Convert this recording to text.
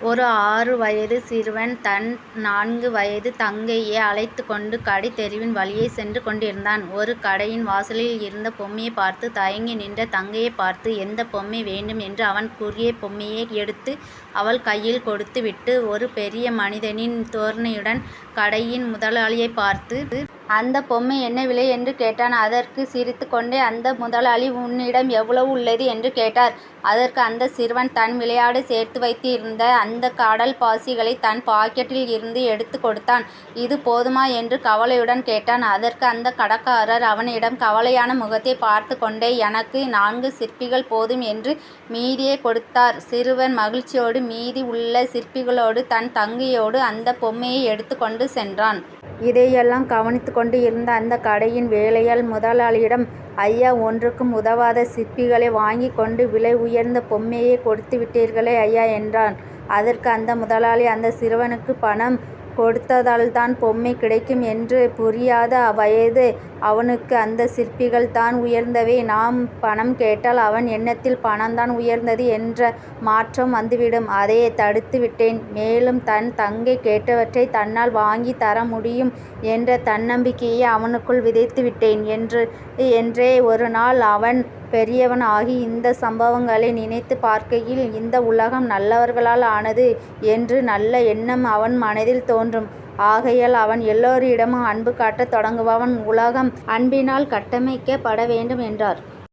ஒரு ஆறு வயது சிறுவன் தன் நான்கு வயது தங்கையை அழைத்து கொண்டு கடை தெருவின் வழியே சென்று கொண்டிருந்தான். ஒரு கடையின் வாசலில் இருந்த பொம்மையை பார்த்து தயங்கி நின்ற தங்கையை பார்த்து எந்த பொம்மை வேண்டும் என்று அவன் கூறிய பொம்மையை எடுத்து அவள் கையில் கொடுத்து விட்டு ஒரு பெரிய மனிதனின் தோரணையுடன் கடையின் முதலாளியை பார்த்து அந்த பொம்மை என்ன விலை? என்று கேட்டான். அதற்கு சிரித்து கொண்டே அந்த முதலாளி உன்னிடம் எவ்வளவு உள்ளது? என்று கேட்டார். அதற்கு அந்த சிறுவன் தன் விளையாட சேர்த்து வைத்திருந்த அந்த கடல் பாசிகளை தன் பாக்கெட்டில் இருந்து எடுத்துக் கொடுத்தான். இது போதுமா? என்று கவலையுடன் கேட்டான். அதற்கு அந்த கடக்காரர் அவனிடம் கவலையான முகத்தை பார்த்து கொண்டே எனக்கு நான்கு சிற்பிகள் போதும் என்று மீதியை கொடுத்தார். சிறுவன் மகிழ்ச்சியோடு மீதி உள்ள சிற்பிகளோடு தன் தங்கையோடு அந்தப் பொம்மையை எடுத்துக்கொண்டு சென்றான். இதையெல்லாம் கவனித்து கொண்டு இருந்த அந்தக் கடையின் வேலையாள் முதலாளியிடம் ஐயா ஒன்றுக்கும் உதவாத சிற்பிகளை வாங்கிக் கொண்டு விலை உயர்ந்த பொம்மையைக் கொடுத்து விட்டீர்களே ஐயா என்றான். அதற்கு அந்த முதலாளி அந்தச் சிறுவனுக்குப் பணம் கொடுத்ததால்தான் பொம்மை கிடைக்கும் என்று புரியாத வயது அவனுக்கு அந்த சிற்பிகள் தான் உயர்ந்தவை. நாம் பணம் கேட்டால் அவன் எண்ணத்தில் பணம்தான் உயர்ந்தது என்ற மாற்றம் வந்துவிடும். அதையே தடுத்து விட்டேன். மேலும் தன் தங்கை கேட்டவற்றை தன்னால் வாங்கித் தர முடியும் என்ற தன்னம்பிக்கையை அவனுக்குள் விதைத்து விட்டேன். என்று என்றே ஒரு நாள் அவன் பெரியவன் ஆகி இந்த சம்பவங்களை நினைத்துப் பார்க்கையில் இந்த உலகம் நல்லவர்களால் ஆனது என்று நல்ல எண்ணம் அவன் மனதில் தோன்றும். ஆகையால் அவன் எல்லோரிடமும் அன்பு காட்டத் தொடங்குவான். உலகம் அன்பினால் கட்டமைக்கப்பட வேண்டும் என்றார்.